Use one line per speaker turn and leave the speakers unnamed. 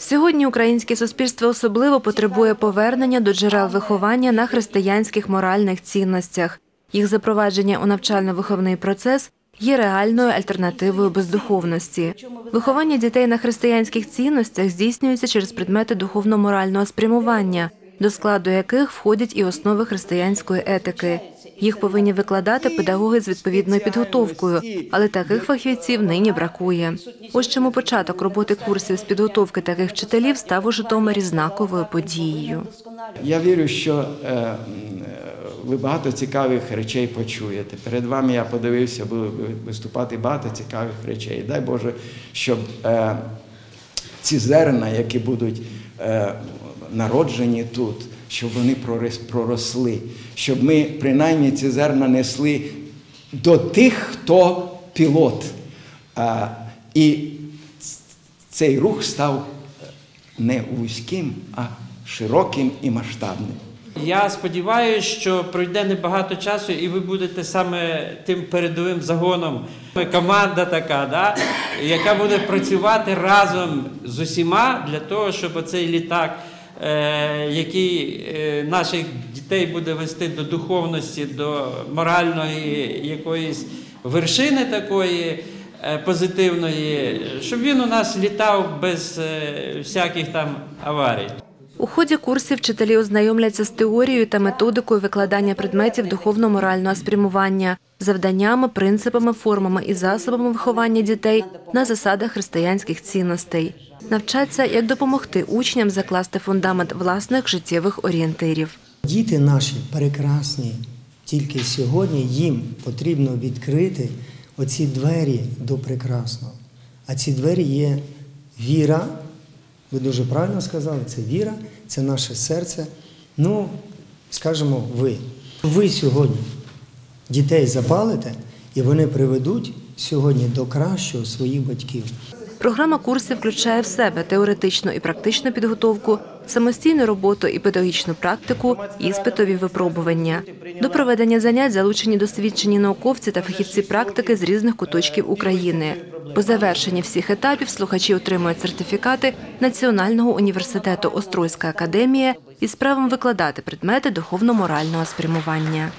Сьогодні українське суспільство особливо потребує повернення до джерел виховання на християнських моральних цінностях. Їх запровадження у навчально-виховний процес є реальною альтернативою бездуховності. Виховання дітей на християнських цінностях здійснюється через предмети духовно-морального спрямування, до складу яких входять і основи християнської етики. Їх повинні викладати педагоги з відповідною підготовкою, але таких фахівців нині бракує. Ось чому початок роботи курсів з підготовки таких вчителів став у Житомирі знаковою подією.
Я вірю, що е, ви багато цікавих речей почуєте. Перед вами я подивився, буде виступати багато цікавих речей. Дай Боже, щоб е, ці зерна, які будуть е, народжені тут, щоб вони проросли, щоб ми принаймні ці зерна несли до тих, хто пілот. І цей рух став не вузьким, а широким і масштабним.
Я сподіваюся, що пройде небагато часу, і ви будете саме тим передовим загоном. Команда така, да, яка буде працювати разом з усіма для того, щоб оцей літак, е, який е, наших дітей буде вести до духовності, до моральної якоїсь вершини такої. е, Позитивної, щоб він у нас літав без е, всяких там аварій.
У ході курсів вчителі ознайомляться з теорією та методикою викладання предметів духовно-морального спрямування, завданнями, принципами, формами і засобами виховання дітей на засадах християнських цінностей. Навчаться, як допомогти учням закласти фундамент власних життєвих орієнтирів.
Діти наші прекрасні, тільки сьогодні їм потрібно відкрити оці двері до прекрасного. А ці двері є віра. Ви дуже правильно сказали, це віра, це наше серце. Ну, скажімо, ви. Ви сьогодні дітей запалите, і вони приведуть сьогодні до кращого своїх батьків.
Програма курсів включає в себе теоретичну і практичну підготовку, самостійну роботу і педагогічну практику, іспитові випробування. До проведення занять залучені досвідчені науковці та фахівці практики з різних куточків України. По завершенні всіх етапів слухачі отримують сертифікати Національного університету Острозька академія із правом викладати предмети духовно-морального спрямування.